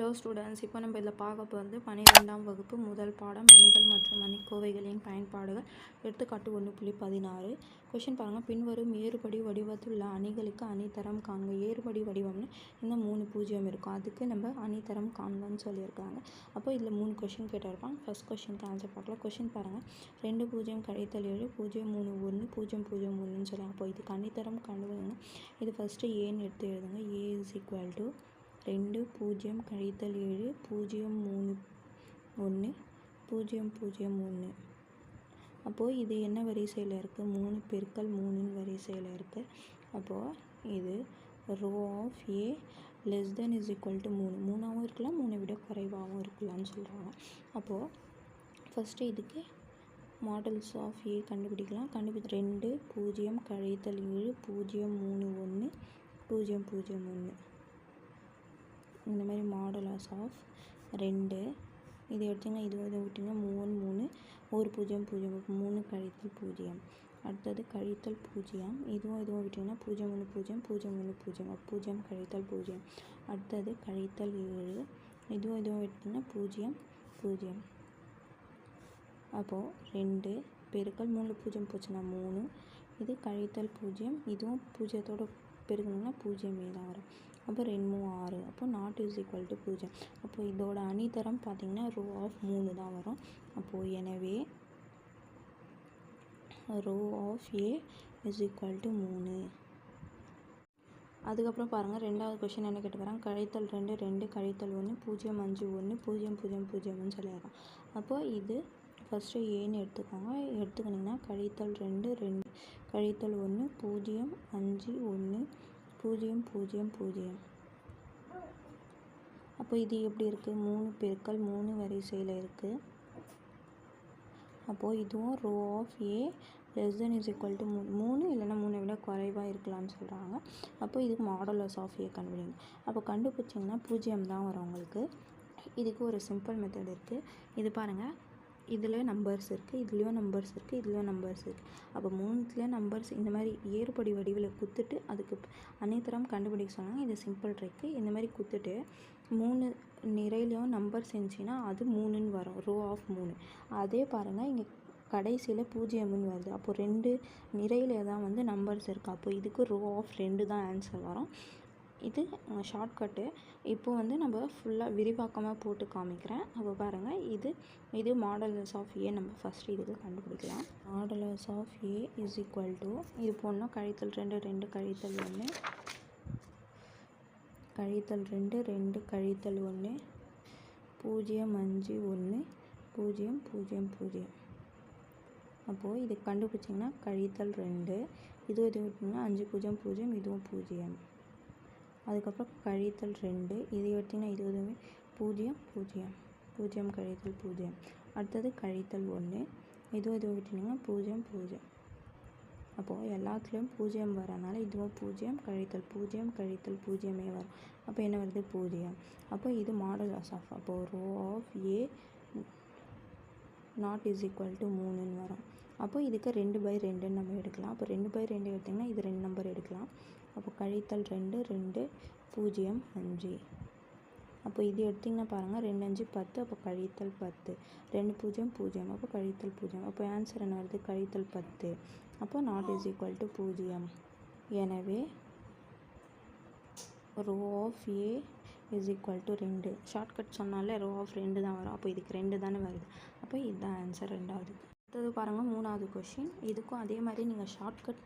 Hello students இப்போ நம்ம இதில் பார்க்க போகிறது பன்னிரெண்டாம் வகுப்பு முதல் பாடம் அணிகள் மற்றும் மணிக்கோவைகளின் பயன்பாடுகள். எடுத்துக்காட்டு ஒன்று புள்ளி பதினாறு. கொஷின் பாருங்கள். பின்வரும் ஏறுபடி வடிவத்துள்ள அணிகளுக்கு அணித்தரம் காண்க. ஏறுபடி வடிவம்னு இந்த மூணு பூஜ்ஜியம் இருக்கும். அதுக்கு நம்ம அணித்தரம் காண்கன்னு சொல்லியிருக்காங்க. அப்போ இதில் மூணு கொஷின் கேட்டிருப்பாங்க. ஃபஸ்ட் கொஷினுக்கு ஆன்சர் பார்க்கலாம். கொஷின் பாருங்கள். ரெண்டு பூஜ்ஜியம் கழித்தல் ஏழு பூஜ்ஜியம் மூணு ஒன்று பூஜ்ஜியம் பூஜ்ஜியம் ஒன்றுன்னு சொல்லுவாங்க அப்போ இதுக்கு அணித்தரம் கண்டுபிடிங்க. இது ஃபஸ்ட்டு ஏன்னு எடுத்து எழுதுங்க. ஏ இஸ் ஈக்குவல் டு ரெண்டு பூஜ்ஜியம் கழித்தல் ஏழு பூஜ்ஜியம் மூணு ஒன்று பூஜ்ஜியம் பூஜ்ஜியம் ஒன்று அப்போது இது என்ன வரிசையில் இருக்குது மூணு பெருக்கல் மூணுன்னு வரிசையில் இருக்குது அப்போது இது rho of A less than is equal to மூணு. மூணாகவும் இருக்கலாம் மூணை விட குறைவாகவும் இருக்கலாம்னு சொல்கிறாங்க அப்போது ஃபஸ்ட்டு இதுக்கு மாடல்ஸ் ஆஃப் ஏ கண்டுபிடிக்கலாம். கண்டுபிடி ரெண்டு பூஜ்ஜியம் கழித்தல் ஏழு பூஜ்ஜியம் மூணு ஒன்று பூஜ்ஜியம் பூஜ்ஜியம் ஒன்று இந்த மாதிரி மாடலாஸ் ஆஃப் ரெண்டு. இது எடுத்திங்கன்னா இது இதை விட்டிங்கன்னா மூணு மூணு. ஒரு பூஜ்ஜியம் பூஜ்ஜியம். மூணு கழித்தல் பூஜ்ஜியம். அடுத்தது கழித்தல் பூஜ்ஜியம். இதுவும் இதுவும் விட்டிங்கன்னா பூஜ்ஜியம் ஒன்று பூஜ்ஜியம் பூஜ்ஜியம் ஒன்று பூஜ்ஜியம். பூஜ்ஜியம் கழித்தல் பூஜ்ஜியம். அடுத்தது கழித்தல் ஏழு. இதுவும் இதுவும் விட்டிங்கன்னா பூஜ்ஜியம் பூஜ்ஜியம். அப்போது ரெண்டு. பெருக்கல் மூணு பூஜ்ஜியம் போச்சுன்னா மூணு. இது கழித்தல் பூஜ்ஜியம். இதுவும் பூஜ்ஜியத்தோட பெருக்கணும்னா பூஜ்ஜியமே தான் வரும். அப்போ ரெண்டு மூ ஆறு அப்போ நாட் இஸ் ஈக்குவல் டு பூஜ்ஜியம். அப்போ இதோட அணிதரம் பார்த்திங்கன்னா ரோ ஆஃப் மூணு தான் வரும். அப்போது எனவே rho of A is equal to மூணு. அதுக்கப்புறம் பாருங்கள் ரெண்டாவது கொஷின் என்ன கேட்டுக்கிறாங்க கழித்தல் ரெண்டு ரெண்டு கழித்தல் ஒன்று பூஜ்ஜியம் அஞ்சு ஒன்று பூஜ்ஜியம் பூஜ்ஜியம் பூஜ்ஜியம்னு சொல்லியிருக்கான் அப்போது இது ஃபஸ்ட்டு ஏன்னு எடுத்துக்கோங்க. எடுத்துக்கிட்டிங்கன்னா கழித்தல் ரெண்டு ரெண்டு கழித்தல் ஒன்று பூஜ்ஜியம் அஞ்சு ஒன்று பூஜ்ஜியம் பூஜ்ஜியம் பூஜ்ஜியம். அப்போ இது எப்படி இருக்குது மூணு பெருக்கள் மூணு வரிசையில் இருக்குது அப்போது இதுவும் rho of A less than is equal to மூணு மூணு இல்லைன்னா மூணை விட குறைவாக இருக்கலாம்னு சொல்கிறாங்க அப்போ இதுக்கு மாடலஸ் ஆஃப் ஏ கண்டுபிடிங்க. அப்போ கண்டுபிடிச்சிங்கன்னா பூஜ்ஜியம் தான் வரும் உங்களுக்கு. இதுக்கு ஒரு சிம்பிள் மெத்தட் இருக்குது இது பாருங்கள் இதுலேயும் நம்பர்ஸ் இருக்குது இதுலேயும் நம்பர்ஸ் இருக்குது இதுலேயும் நம்பர்ஸ் இருக்குது அப்போ மூணுத்துலேயும் நம்பர்ஸ் இந்த மாதிரி ஏறுபடி வடிவில் குத்துட்டு அதுக்கு அனைத்தரம் கண்டுபிடிக்க சொன்னாங்க. இது சிம்பிள் ட்ரிக்கு இந்த மாதிரி குத்துட்டு மூணு நிறையிலையும் நம்பர்ஸ் இருந்துச்சுன்னா அது மூணுன்னு வரும். ரோ ஆஃப் மூணு. அதே பாருங்கள் இங்கே கடைசியில் பூஜ்ஜியம்னு வருது. அப்போது ரெண்டு நிறையில தான் வந்து நம்பர்ஸ் இருக்குது அப்போ இதுக்கு ரோ ஆஃப் ரெண்டு தான் ஆன்சர் வரும். இது ஷார்ட்கட்டு இப்போ வந்து நம்ம ஃபுல்லாக விரிவாக்கமாக போட்டு காமிக்கிறேன். அப்போ பாருங்கள் இது இது மாடலர்ஸ் ஆஃப் ஏ நம்ம ஃபஸ்ட்டு இதுக்கு கண்டுபிடிக்கலாம். Modulus of A is equal to இது போடணும். கழித்தல் ரெண்டு ரெண்டு கழித்தல் ஒன்று கழித்தல் ரெண்டு ரெண்டு கழித்தல் ஒன்று பூஜ்ஜியம் அஞ்சு ஒன்று பூஜ்ஜியம் பூஜ்ஜியம் பூஜ்ஜியம். அப்போது இது கண்டுபிடிச்சிங்கன்னா கழித்தல் ரெண்டு. இது இது விட்டிங்கன்னா அஞ்சு பூஜ்ஜியம் பூஜ்ஜியம் இதுவும் பூஜ்ஜியம். அதுக்கப்புறம் கழித்தல் ரெண்டு இது எடுத்திங்கன்னா இது எதுவுமே பூஜ்ஜியம் பூஜ்ஜியம். பூஜ்ஜியம் கழித்தல் பூஜ்ஜியம். அடுத்தது கழித்தல் ஒன்று இதுவும் இதுவும் விட்டிங்கன்னா பூஜ்ஜியம் பூஜ்ஜியம். அப்போது எல்லாத்துலேயும் பூஜ்ஜியம் வரனால இதுவும் பூஜ்ஜியம் கழித்தல் பூஜ்ஜியம் கழித்தல் பூஜ்ஜியமே வரும். அப்போ என்ன வருது? பூஜ்ஜியம். அப்போ இது மாடல் ஆஃப் அப்போது rho of A not is equal to மூணுன்னு வரும். அப்போ இதுக்கு ரெண்டு பை ரெண்டுன்னு நம்ம எடுக்கலாம். அப்போ ரெண்டு பை ரெண்டு எடுத்திங்கன்னா இது ரெண்டு நம்பர் எடுக்கலாம். அப்போ கழித்தல் ரெண்டு ரெண்டு பூஜ்ஜியம் அஞ்சு. அப்போ இது எடுத்திங்கன்னா பாருங்கள் ரெண்டு அஞ்சு பத்து அப்போ கழித்தல் பத்து. ரெண்டு பூஜ்ஜியம் பூஜ்ஜியம். அப்போ கழித்தல் பூஜ்ஜியம். அப்போ ஆன்சர் என்ன வருது? கழித்தல் பத்து. அப்போ நாட் இஸ் ஈக்குவல் டு பூஜ்ஜியம். எனவே rho of A is equal to ரெண்டு. ஷார்ட்கட் சொன்னாலே ரோ ஆஃப் ரெண்டு தான் வரும். அப்போ இதுக்கு ரெண்டு தானே வருது. அப்போ இதுதான் ஆன்சர் ரெண்டாவது. அடுத்தது பாருங்கள் மூணாவது கொஷின் இதுக்கும் அதே மாதிரி நீங்கள் ஷார்ட்கட்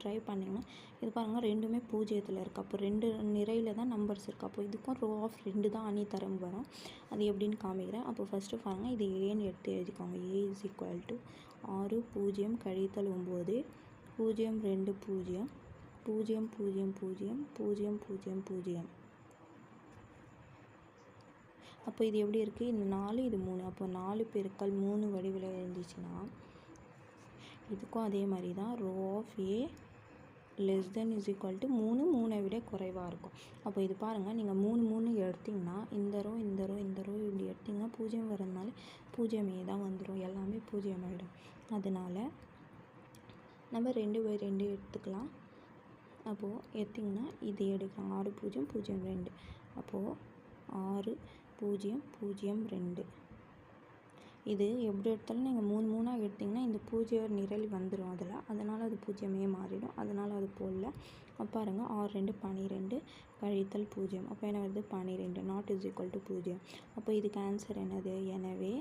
ட்ரை பண்ணிங்கன்னா இது பாருங்கள் ரெண்டுமே பூஜ்ஜியத்தில் இருக்குது அப்போ ரெண்டு நிறையில் தான் நம்பர்ஸ் இருக்குது அப்போ இதுக்கும் ரோ ஆஃப் ரெண்டு தான் அணி தரம் வரும். அது எப்படின்னு காமிக்கிறேன். அப்போ ஃபஸ்ட்டு பாருங்கள் இது ஏன்னு எடுத்து எழுதிக்கோங்க. ஏ இஸ் ஈக்குவல் டு ஆறு பூஜ்ஜியம் கழித்தல் ஒம்பது. பூஜ்ஜியம் ரெண்டு பூஜ்ஜியம். பூஜ்ஜியம் பூஜ்ஜியம் பூஜ்ஜியம். பூஜ்ஜியம் பூஜ்ஜியம் பூஜ்ஜியம். அப்போ இது எப்படி இருக்குது இந்த நாலு இது மூணு. அப்போ நாலு பெருக்கல் மூணு வடிவில் இருந்துச்சுன்னா இதுக்கும் அதே மாதிரி தான். Rho of A less than is equal to மூணு மூணை விட குறைவாக இருக்கும். அப்போ இது பாருங்கள் நீங்கள் மூணு மூணு எடுத்திங்கன்னா இந்த ரோ இந்த ரோ இந்த ரோ இப்படி எடுத்திங்கன்னா பூஜ்ஜியம் வரதுனால பூஜ்ஜியமே தான் வந்துடும் எல்லாமே பூஜ்ஜியம் ஆகிடும் அதனால் நம்ம ரெண்டு பை ரெண்டு எடுத்துக்கலாம். அப்போது எடுத்திங்கன்னா இது எடுக்கலாம். ஆறு பூஜ்ஜியம் பூஜ்ஜியம் ரெண்டு. அப்போது ஆறு பூஜ்ஜியம் பூஜ்ஜியம் ரெண்டு. இது எப்படி எடுத்தாலும் நீங்கள் மூணு மூணாக எடுத்திங்கன்னா இந்த பூஜ்ஜிய நிரல் வந்துடும் அதில். அதனால் அது பூஜ்ஜியமே மாறிடும். அதனால் அது போடல. அப்போ பாருங்கள் ஆறு ரெண்டு பன்னிரெண்டு கழித்தல் பூஜ்ஜியம். அப்போ என்ன வருது? பன்னிரெண்டு நாட் இஸ் ஈக்குவல் டு பூஜ்ஜியம். அப்போ இதுக்கு ஆன்சர் என்னது? எனவே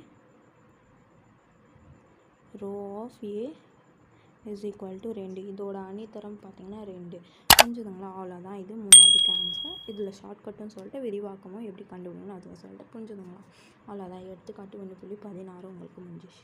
rho of A is equal to ரெண்டு. இதோட அணித்தரம் பார்த்தீங்கன்னா ரெண்டு. புரிஞ்சுதுங்களா? அவ்வளோதான் இது மூணாவது கேன்சர் இதில் ஷார்ட்கட்டுன்னு சொல்லிட்டு விரிவாக்கமும் எப்படி கண்டுபிடிக்கணும் அதுவும் சொல்லிட்டு புரிஞ்சுதுங்களா? அவ்வளோதான் எடுத்துக்காட்டு ஒன்று புள்ளி பதினாறு உங்களுக்கு முடிஞ்சிச்சு.